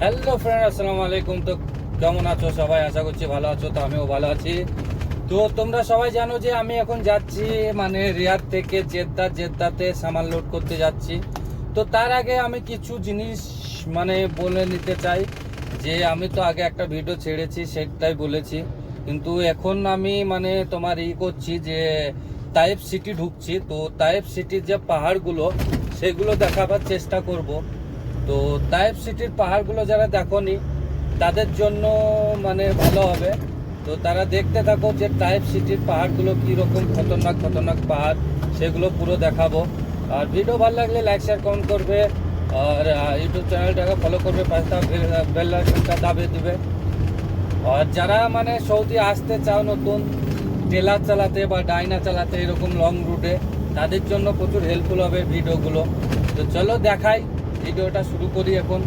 Hello friend আসসালামু আলাইকুম। তো কেমন আছো? সবাই আশা করছি ভালো আছো, তো আমিও ভালো আছি। তো তোমরা সবাই জানো যে আমি এখন যাচ্ছি মানে রিয়াদ থেকে জেদ্দা, জেদ্দাতে সামান লোড করতে যাচ্ছি। তো তার আগে আমি কিছু জিনিস মানে বলে নিতে চাই যে আমি তো আগে একটা ভিডিও ছেড়েছি, সেটাই বলেছি। কিন্তু এখন আমি মানে তোমার ই করছি যে তাইপ সিটি ঢুকছি। তো তাইপ সিটির যে পাহাড়গুলো, সেগুলো দেখাবার চেষ্টা করব। তো তাইপ সিটির পাহাড়গুলো যারা দেখনি, তাদের জন্য মানে ভালো হবে। তো তারা দেখতে থাকো যে টাইপ সিটির পাহাড়গুলো কীরকম খতরনাক খতরনাক পাহাড়, সেগুলো পুরো দেখাবো। আর ভিডিও ভালো লাগলে লাইক শেয়ার কমেন্ট করবে। আর ইউটিউব চ্যানেলটাকে ফলো করবে পাঁচটা বেল আইকনটা দিবে। আর যারা মানে সৌদি আসতে চাও নতুন টেলার চালাতে বা ডাইনা চালাতে এরকম লং রুটে তাদের জন্য প্রচুর হেল্পফুল হবে ভিডিওগুলো তো চলো দেখাই। ভিডিওটা শুরু করি এখন।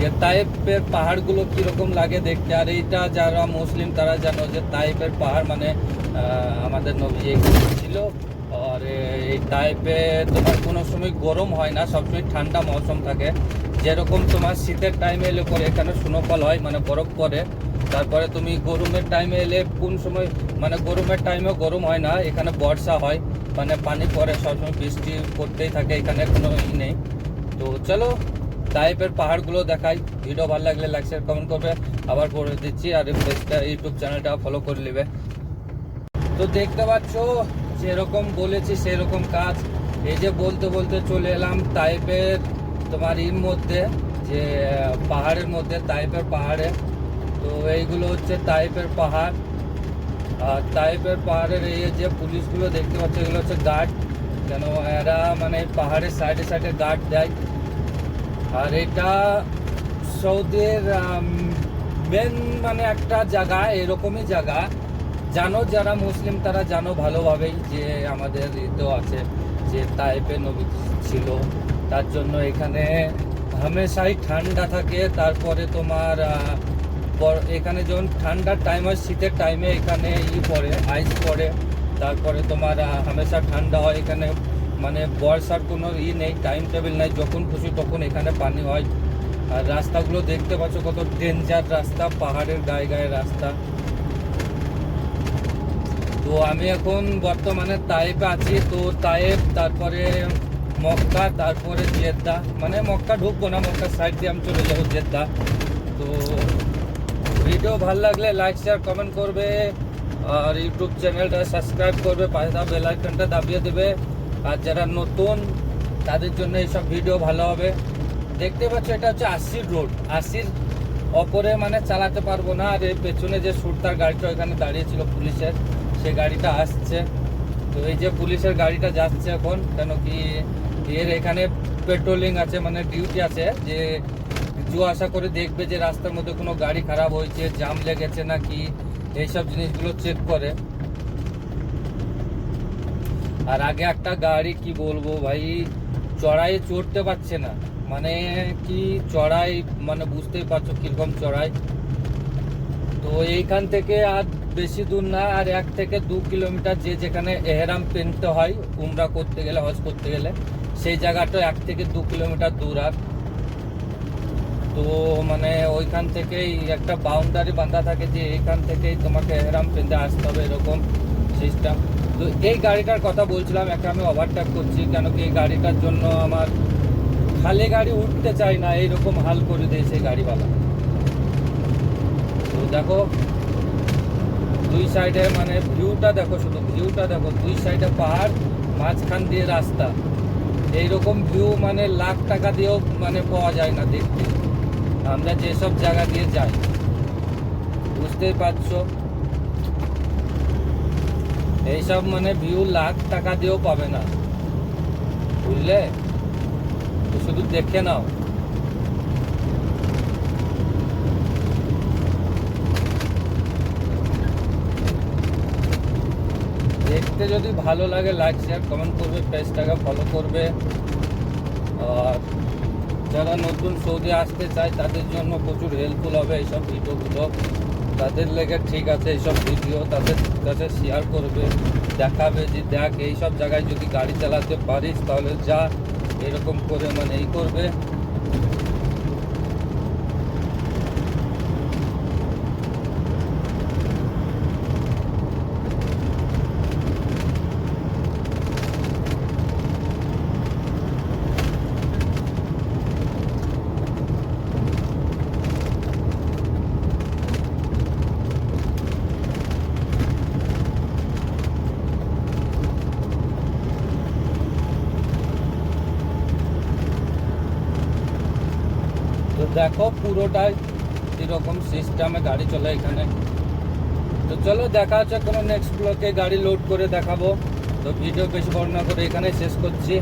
যে তাইপের পাহাড়গুলো কীরকম লাগে দেখতে, আর এইটা যারা মুসলিম, তারা জানো যে তাইপের পাহাড় মানে আমাদের নবী ছিল। আর এই তাইপে তোমার কোনো সময় গরম হয় না, সবসময় ঠান্ডা মৌসুম থাকে। যেরকম তোমার শীতের টাইমে এলে পরে এখানে স্নোফল হয় মানে বরফ পড়ে। তারপরে তুমি গরমের টাইমে এলে কোন সময় মানে গরমের টাইমেও গরম হয় না, এখানে বর্ষা হয়। মানে পানি পড়ে সবসময় বৃষ্টি পড়তেই থাকে, এখানে কোনো ই নেই। তো চলো, টাইপের পাহাড়গুলো দেখাই। ভিডিও ভালো লাগলে লাইক শেয়ার কমেন্ট করবে। আবার করে দিচ্ছি, আর পেজটা ইউটিউব চ্যানেলটা ফলো করে নেবে। তো দেখতে পাচ্ছ, যেরকম বলেছি সেরকম কাজ। এই যে বলতে বলতে চলে এলাম টাইপের তোমার এর মধ্যে, যে, পাহাড়ের মধ্যে, টাইপের পাহাড়ে। তো এইগুলো হচ্ছে টাইপের পাহাড়। তাইপের পাহাড়ের এই যে পুলিশগুলো দেখতে পাচ্ছ, এগুলো হচ্ছে গার্ড কেন এরা মানে পাহাড়ের সাইডে সাইডে গার্ড দেয়। আর এটা সৌদির মেন মানে একটা জায়গা, এরকমই জায়গা। জানো যারা মুসলিম, তারা জানো ভালোভাবেই যে আমাদের ইতেও আছে, যে তাইপে নবী ছিল। তার জন্য এখানে হামেশাই ঠান্ডা থাকে, তারপরে তোমার এখানে যখন ঠান্ডার টাইম হয়, শীতের টাইমে এখানে ই পড়ে আইস পড়ে তারপরে তোমার হামেশা ঠান্ডা হয় এখানে। মানে বর্ষার কোনো ই নেই টাইম টেবিল নাই, যখন খুশি তখন এখানে পানি হয়। আর রাস্তাগুলো দেখতে পাচ্ছ কত ডেঞ্জার রাস্তা, পাহাড়ের গায়ে গায়ে রাস্তা। তো আমি এখন বর্তমানে তাইপে আছি। তো তাইপ, তারপরে মক্কা, তারপরে জেদ্দা। মানে মক্কা ঢুকবো না, মক্কার সাইড দিয়ে আমি চলে যাব জেদ্দা। তো ভিডিও ভালো লাগলে লাইক শেয়ার কমেন্ট করবে আর ইউটিউব চ্যানেলটা সাবস্ক্রাইব করবে, পাশে বেল আইকনটা দাবিয়ে দেবে। আর যারা নতুন, তাদের জন্য এইসব ভিডিও ভালো হবে। দেখতে পাচ্ছ, এটা হচ্ছে আশির রোড আশির অপরে মানে চালাতে পারব না। আর এই পেছনে যে সুরতার গাড়িটা ওখানে দাঁড়িয়েছিল পুলিশের। সে গাড়িটা আসছে। তো এই যে পুলিশের গাড়িটা যাচ্ছে এখন, কেন কি এর এখানে পেট্রোলিং আছে মানে ডিউটি আছে, যে জো আশা করে দেখবে যে রাস্তার মধ্যে কোনো গাড়ি খারাপ হয়েছে জাম লেগেছে নাকি, এইসব জিনিসগুলো চেক করে। আর আগে একটা গাড়ি, কি বলব ভাই, চড়াই চড়তে পারছে না। মানে কি চড়াই মানে বুঝতেই পারছ কীরকম চড়াই। তো এইখান থেকে আর বেশি দূর না, আর এক থেকে দু কিলোমিটার যে যেখানে এহেরাম পেনতে হয়, উমরা করতে গেলে, হজ করতে গেলে, সেই জায়গাটা এক থেকে দু কিলোমিটার দূর আর। তো মানে ওইখান থেকেই একটা বাউন্ডারি বাঁধা থাকে যে এইখান থেকেই তোমাকে এহরাম পেঁধে আসতে হবে এরকম সিস্টেম তো এই গাড়িটার কথা বলছিলাম একটা আমি ওভারটেক করছি, কেন কি এই গাড়িটার জন্য আমার খালি গাড়ি উঠতে চাই না, এইরকম হাল করে দিয়েছে গাড়িওয়ালা তো দেখো, দুই সাইডে মানে ভিউটা দেখো শুধু ভিউটা দেখো, দুই সাইডে পাহাড়, মাঝখান দিয়ে রাস্তা। এইরকম ভিউ মানে লাখ টাকা দিয়েও মানে পাওয়া যায় না দেখতে। আমরা যেসব জায়গা দিয়ে যাই, বুঝতেই পারছ? এইসব মানে ভিউ লাখ টাকা দিয়েও পাবে না। বুঝলে? শুধু দেখে নাও। দেখতে যদি ভালো লাগে লাইক শেয়ার কমেন্ট করবে পেজটাকে ফলো করবে। আর যারা নতুন সৌদি আসতে চায়, তাদের জন্য প্রচুর হেল্পফুল হবে এইসব ভিডিওগুলো। তাদের লেগে ঠিক আছে এইসব ভিডিও, তাদের কাছে শেয়ার করবে, দেখাবে যে দেখ, এইসব জায়গায় যদি গাড়ি চালাতে পারিস, তাহলে যা, এরকম করে মানে এই করবে। দেখো পুরোটাই এরকম সিস্টেমে গাড়ি চলে এখানে। তো চলো দেখা হচ্ছে কোনো নেক্সট ব্লকে গাড়ি লোড করে দেখাবো। তো ভিডিও বেশি বর্ণনা করে এখানে শেষ করছি।